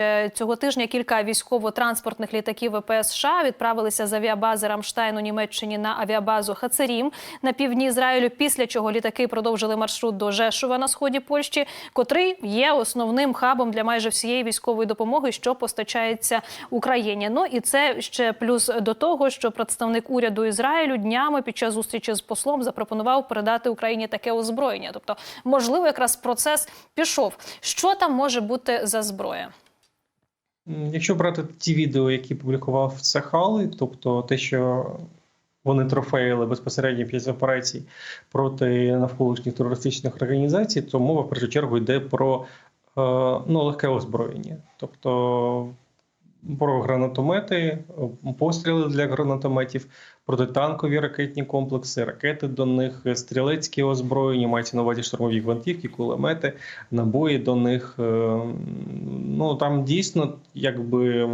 Е, Цього тижня кілька військово-транспортних літаків ВПС США відправилися з авіабази Рамштайн у Німеччині на авіабазу Хацерім на півдні Ізраїлю. Після чого літаки продовжили маршрут до Жешува на сході Польщі, котрий є основним хабом для майже всієї військової допомоги, що постачається Україні. Ну і це ще плюс до того, що представник уряду Ізраїлю днями під час зустрічі з послом запропонував передати Україні таке озброєння. Тобто, можливо, якраз процес пішов. Що там може бути за зброя? Якщо брати ті відео, які публікував Цехали, тобто те, що вони трофеїли безпосередньо після операцій проти навколишніх терористичних організацій, то мова в першу чергу йде про е, ну, легке озброєння, тобто про гранатомети, е, постріли для гранатометів, протитанкові ракетні комплекси, ракети до них, стрілецькі озброєння, мається на увазі штурмові гвинтівки, кулемети, набої до них. Е, Ну там дійсно, якби.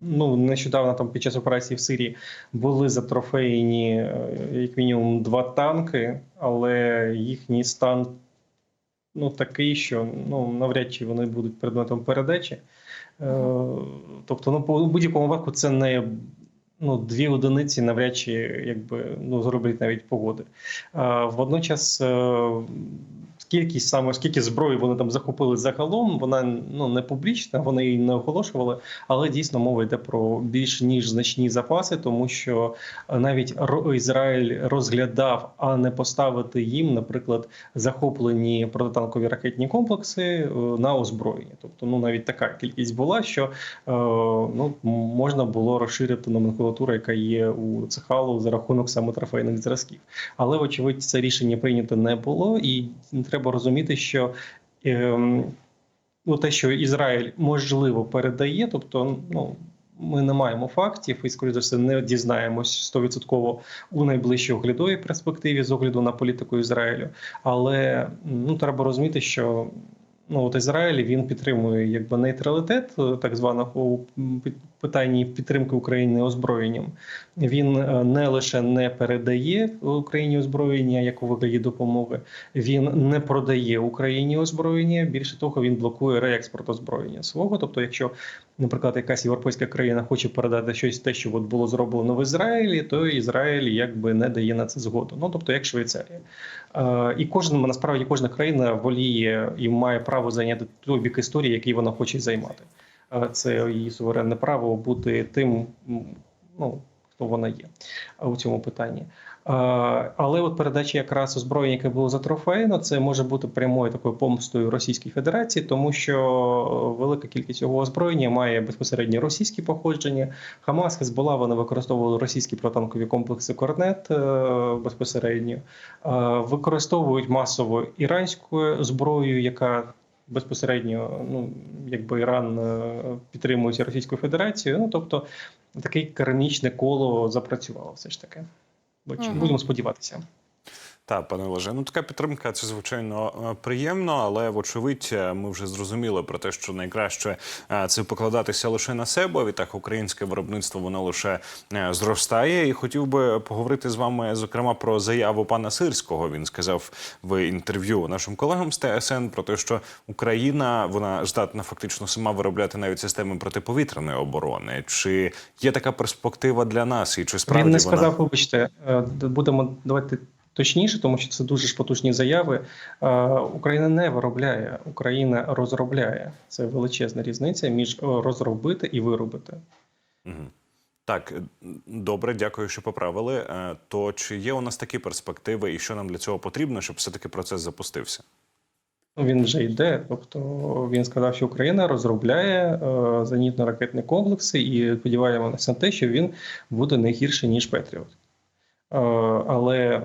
Ну, нещодавно там під час операції в Сирії були затрофеєні е, як мінімум два танки, але їхній стан ну, такий, що ну, навряд чи вони будуть предметом передачі. Е, Тобто, ну, по будь-якому випадку це не ну, дві одиниці навряд чи якби, ну, зроблять навіть погоди. Е, Водночас е, кількість саме скільки зброї вони там захопили загалом, вона ну, не публічна, вони її не оголошували, але дійсно мова йде про більш ніж значні запаси, тому що навіть Ізраїль розглядав, а не поставити їм, наприклад, захоплені протитанкові ракетні комплекси е, на озброєння. Тобто, ну навіть така кількість була, що е, ну можна було розширити номенклатуру, яка є у Цехалу за рахунок саме трофейних зразків. Але вочевидь це рішення прийнято не було, і треба розуміти, що. Ем, Ну, те, що Ізраїль можливо передає, тобто, ну ми не маємо фактів і, скоріше за все, не дізнаємось 100% у найближчій оглядовій перспективі з огляду на політику Ізраїлю. Але ну треба розуміти, що ну от Ізраїль він підтримує якби нейтралітет, е, так званого питанні підтримки України озброєнням. Він е, не лише не передає Україні озброєння як у вигляді допомоги, він не продає Україні озброєння. Більше того, він блокує реекспорт озброєння свого. Тобто, якщо, наприклад, якась європейська країна хоче передати щось те, що от було зроблено в Ізраїлі, то Ізраїль якби не дає на це згоду. Ну тобто, як Швейцарія. Е, І кожен насправді кожна країна воліє і має право зайняти той бік історії, який вона хоче займати. Це її суверенне право бути тим, ну хто вона є у цьому питанні. Але от передача якраз озброєння, яке було затрофеєно, це може бути прямою такою помстою Російській Федерації, тому що е, велика кількість цього озброєння має безпосередньо російські походження. Хамас, Хезбола, вони використовували російські протанкові комплекси Корнет е, безпосередньо, використовують масово іранську зброю, яка безпосередньо, ну якби Іран е, підтримується Російською Федерацією. Ну тобто таке кармічне коло запрацювало все ж таки. Бо Мгм. Будемо сподіватися. Так, пане Олеже, ну така підтримка це звичайно е, приємно, але вочевидь, е, ми вже зрозуміли про те, що найкраще е, це покладатися лише на себе. Відтак українське виробництво воно лише зростає. І хотів би поговорити з вами зокрема про заяву пана Сирського. Він сказав в інтерв'ю нашим колегам з ТСН про те, що Україна вона здатна фактично сама виробляти навіть системи протиповітряної оборони. Чи є така перспектива для нас, і чи справді Він не вона сказав, вибачте, е, будемо давати точніше, тому що це дуже ж потужні заяви. Україна не виробляє, Україна розробляє. Це величезна різниця між е, розробити і виробити. Так, добре, дякую, що поправили. Е, То чи є у нас такі перспективи, і що нам для цього потрібно, щоб все-таки процес запустився? Ну, Він вже йде. Тобто він сказав, що Україна розробляє е, зенітно-ракетні комплекси, і сподіваємося на те, що він буде не гірше ніж Петріот. Е, але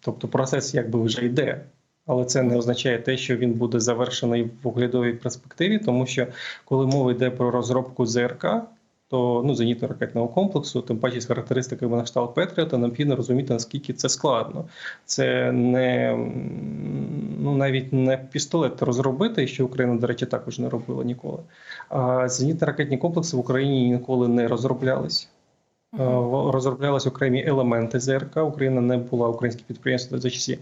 тобто процес якби вже йде. Але це не означає те, що він буде завершений в оглядовій перспективі, тому що коли мова йде про розробку ЗРК, то ну зенітно-ракетного комплексу, тим паче з характеристиками на кшталт Петріота, необхідно розуміти, наскільки це складно. Це не ну навіть не пістолет розробити, що Україна, до речі, також не робила ніколи. А зенітно-ракетні комплекси в Україні ніколи не розроблялись. Е, Розроблялись окремі елементи ЗРК. Україна не була українське підприємство за часів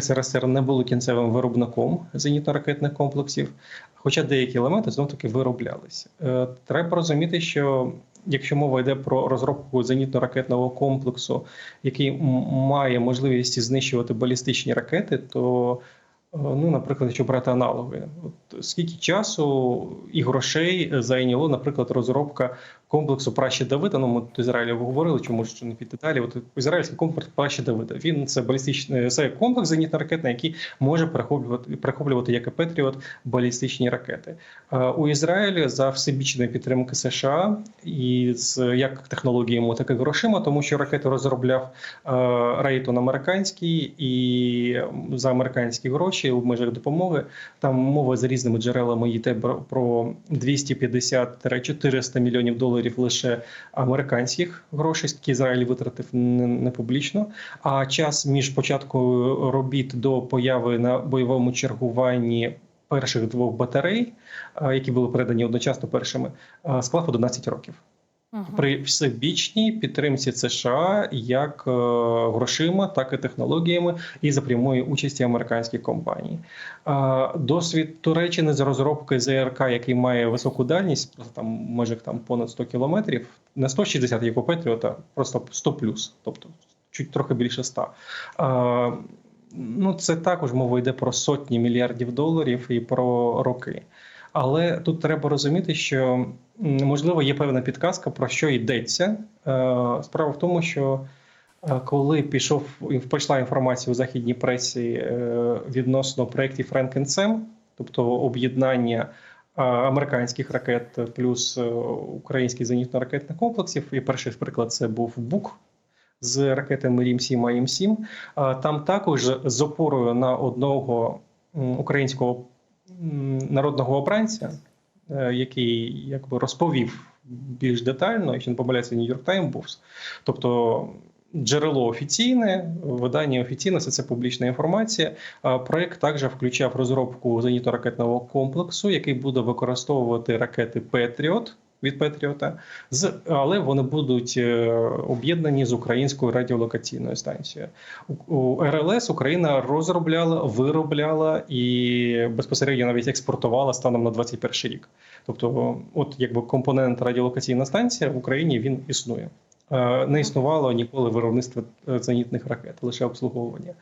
СРСР не було кінцевим виробником зенітно-ракетних комплексів. Хоча деякі елементи знов таки вироблялися. Е, Треба розуміти, що якщо мова йде про розробку зенітно-ракетного комплексу, який має можливість знищувати балістичні ракети, то е, Ну, наприклад, якщо брати аналоги, от скільки часу і грошей зайняло, наприклад, розробка комплексу Пращі Давида. Ну, ми до Ізраїля говорили, чому ж не піти далі. От ізраїльський комплекс Пращі Давида. Він це балістичний це комплекс зенітно-ракетний, який може перехоплювати перехоплювати як і Петріот балістичні ракети. Е, У Ізраїлі за всебічної підтримки США і з як технологіями, так і грошима, тому що ракети розробляв е, Рейтон американський і за американські гроші у межах допомоги. Там мова за різними джерелами йде про 250-400 мільйонів доларів лише американських грошей, які Ізраїль витратив не, публічно. А час між початком робіт до появи на бойовому чергуванні перших двох батарей, е, які були передані одночасно першими, е, склав 11 років. При всебічній підтримці США як е, грошима, так і технологіями, і за прямої участі американських компаній. Досвід Туреччини з розробки ЗРК, який має високу дальність, просто там межах там понад 100 кілометрів, не 160, як у Петріота, просто 100 плюс, тобто чуть трохи більше 100. Е, Ну, це також мова йде про сотні мільярдів доларів і про роки. Але тут треба розуміти, що можливо є певна підказка, про що йдеться. Е, Справа в тому, що е, коли пішов пішла інформація у західній пресі е, відносно проєктів Френкенсем, тобто об'єднання американських ракет плюс українських зенітно-ракетних комплексів, і перший приклад це був БУК. З ракетами Рім-7 АІМ-7. Там також з опорою на одного українського народного обранця, е, який якби розповів більш детально, якщо не помиляється, Нью-Йорк Тайм був. Тобто джерело офіційне, видання офіційне, все це публічна інформація. Проект також включав розробку зенітно-ракетного комплексу, який буде використовувати ракети Петріот. Від Петріота, з але вони будуть е, об'єднані з українською радіолокаційною станцією. У, РЛС Україна розробляла, виробляла і безпосередньо навіть експортувала станом на 21 рік. Тобто, от якби компонент радіолокаційна станція в Україні він існує. Е, Не існувало ніколи виробництва е, зенітних ракет, лише обслуговування.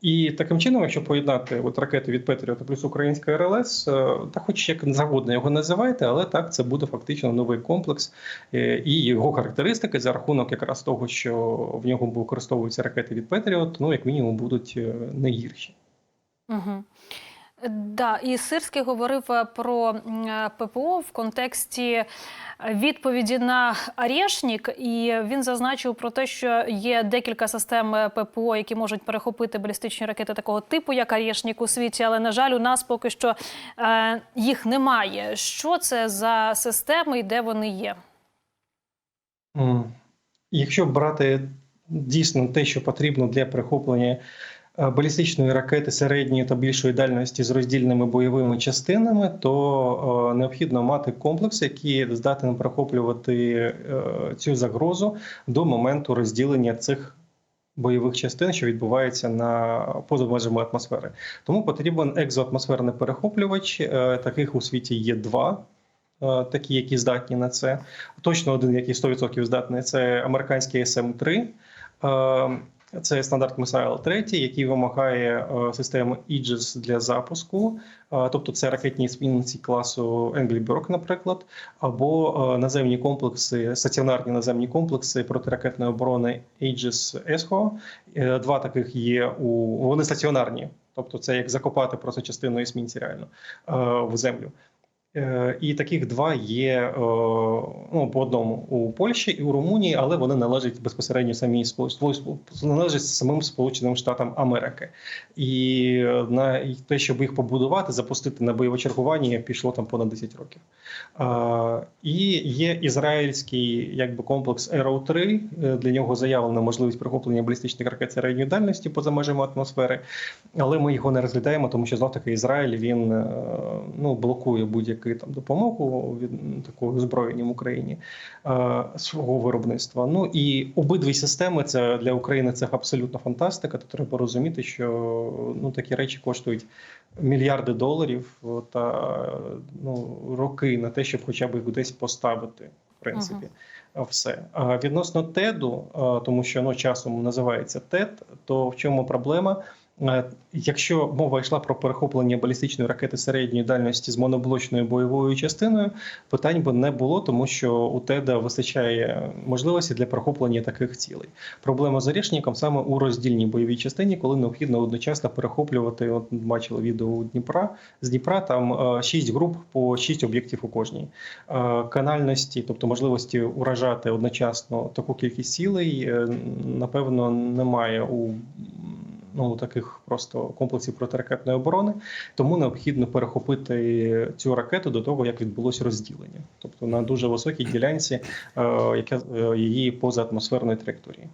І таким чином, якщо поєднати от ракети від Петріота плюс українська РЛС, е, та хоч як завгодно його називайте, але так це буде фактично новий комплекс е, і його характеристики за рахунок якраз того, що в нього використовуються ракети від Петріот, ну як мінімум будуть е, не гірші. Угу. Да, і Сирський говорив е, про е, ППО в контексті е, відповіді на Арєшнік, і він зазначив про те, що є декілька систем ППО, які можуть перехопити балістичні ракети такого типу, як Арєшнік у світі. Але на жаль, у нас поки що їх немає. Що це за системи і де вони є? Якщо брати дійсно те, що потрібно для перехоплення балістичної ракети середньої та більшої дальності з роздільними бойовими частинами, то е, необхідно мати комплекс, який здатен перехоплювати е, цю загрозу до моменту розділення цих. Бойових частин, що відбувається на поза межами атмосфери, тому потрібен екзоатмосферний перехоплювач. Е, Таких у світі є два такі, які здатні на це. Точно один, який 100% здатний, це американський SM-3. Е, Це стандарт Missile 3, який вимагає е, системи Aegis для запуску. Е, Тобто це ракетні спільниці класу Engelbert, наприклад, або е, наземні комплекси, стаціонарні наземні комплекси протиракетної оборони Aegis ESHO. Е, Два таких є у вони стаціонарні, тобто це як закопати просто частину есмінці реально в землю. Е, І таких два є е, ну, по одному у Польщі і у Румунії, але вони належать безпосередньо самій належать самим Сполученим Штатам Америки. І е, на те, щоб їх побудувати, запустити на бойове чергування, пішло там понад 10 років. І є ізраїльський якби комплекс Arrow 3 Е, Для нього заявлена можливість прихоплення балістичних ракет середньої дальності поза межами атмосфери, але ми його не розглядаємо, тому що знов таки Ізраїль він ну блокує будь-яке завдяки там допомогу від м, такого озброєнням Україні е, свого виробництва. Ну і обидві системи це для України це абсолютно фантастика. То треба розуміти, що ну такі речі коштують мільярди доларів та ну роки на те, щоб хоча б їх десь поставити, в принципі. А Все а відносно теду, тому що ну часом називається тед, то в чому проблема? Е, Якщо мова йшла про перехоплення балістичної ракети середньої дальності з моноблочною бойовою частиною, питань би не було, тому що у ТЕДа вистачає можливості для перехоплення таких цілей. Проблема з Орішником саме у роздільній бойовій частині, коли необхідно одночасно перехоплювати. От бачили відео у Дніпра з Дніпра. Там е, шість груп по шість об'єктів у кожній Е, канальності, тобто можливості уражати одночасно таку кількість цілей, напевно, немає у ну таких просто комплексів протиракетної оборони, тому необхідно перехопити цю ракету до того, як відбулося розділення, тобто на дуже високій ділянці, е, яка е, її поза атмосферної траєкторії.